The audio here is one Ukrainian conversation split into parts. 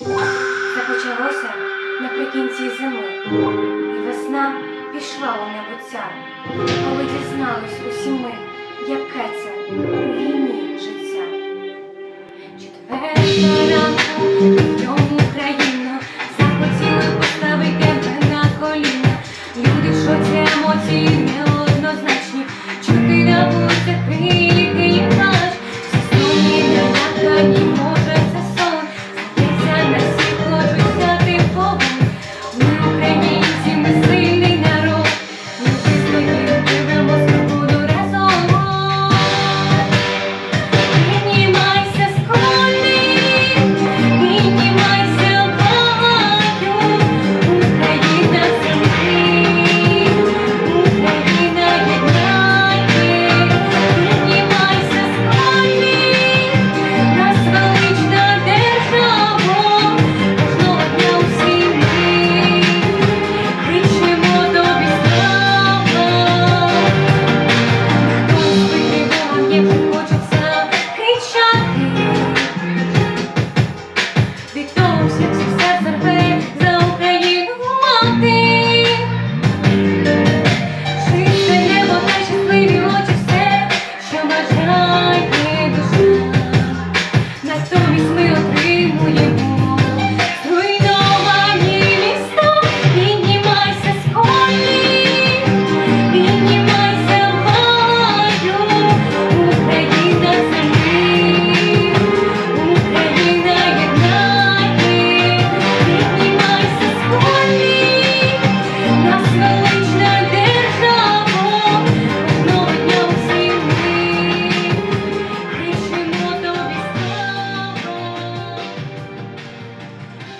Це почалося наприкінці зими, і весна пішла у небуття, коли дізнались усі ми, яке це у війні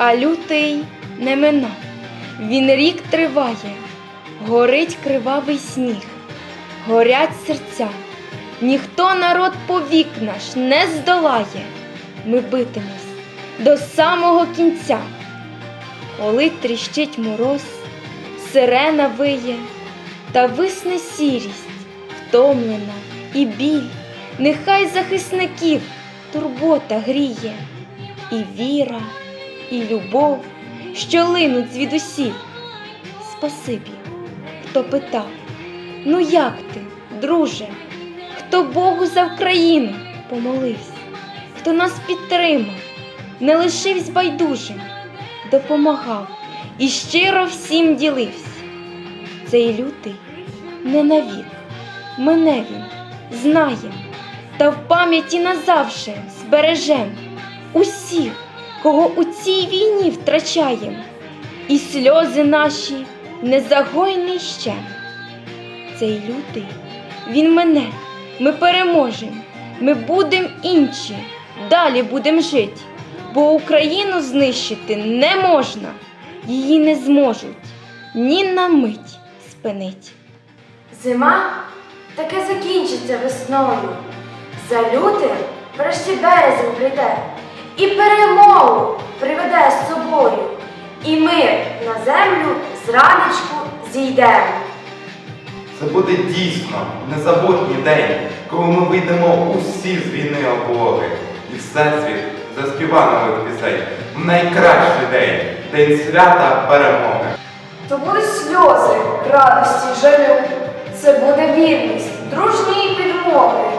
А лютий не минав, він рік триває, горить кривавий сніг, горять серця, ніхто народ повік наш не здолає, ми битимось до самого кінця. Коли тріщить мороз, сирена виє, та висне сірість, втомлена і біль, нехай захисників турбота гріє, і віра, і любов, що линуть звідусіль. Спасибі, хто питав, ну як ти, друже, хто Богу за Україну помолився, хто нас підтримав, не лишився байдужим, допомагав і щиро всім ділився. Цей лютий не навік, мене він знає, та в пам'яті назавше збережем усіх, кого у цій війні втрачаєм, і сльози наші незагойний ще. Цей лютий, він мене, ми переможем, ми будем інші, далі будем жить, бо Україну знищити не можна, її не зможуть ні на мить спинить. Зима таки закінчиться весною. За лютим врешті березень прийде і перемогу приведе з собою. І ми на землю зранечку зійдемо. Це буде дійсно незабутній день, коли ми вийдемо усі з війни облоги. І всесвіт заспіва нових пісень. В найкращий день, день свята перемоги. То будуть сльози, радості, жалю. Це буде вірність, дружні підмоги.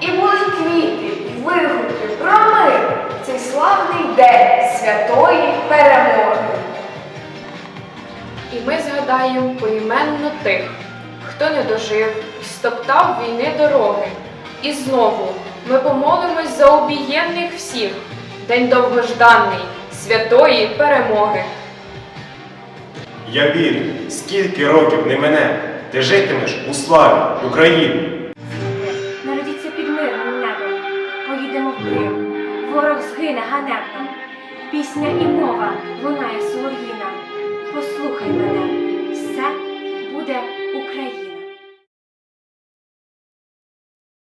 І будуть квіти, і вигуки про мир. Цей славний день святої перемоги. І ми згадаємо поіменно тих, хто не дожив, стоптав війни дороги. І знову ми помолимось за обієнних всіх, день довгожданий, святої перемоги. Я вірю, скільки років не мене, ти житимеш у славі України. Народіться під мирним небом, поїдемо в Крим, ворог згине ганебно. Пісня і мова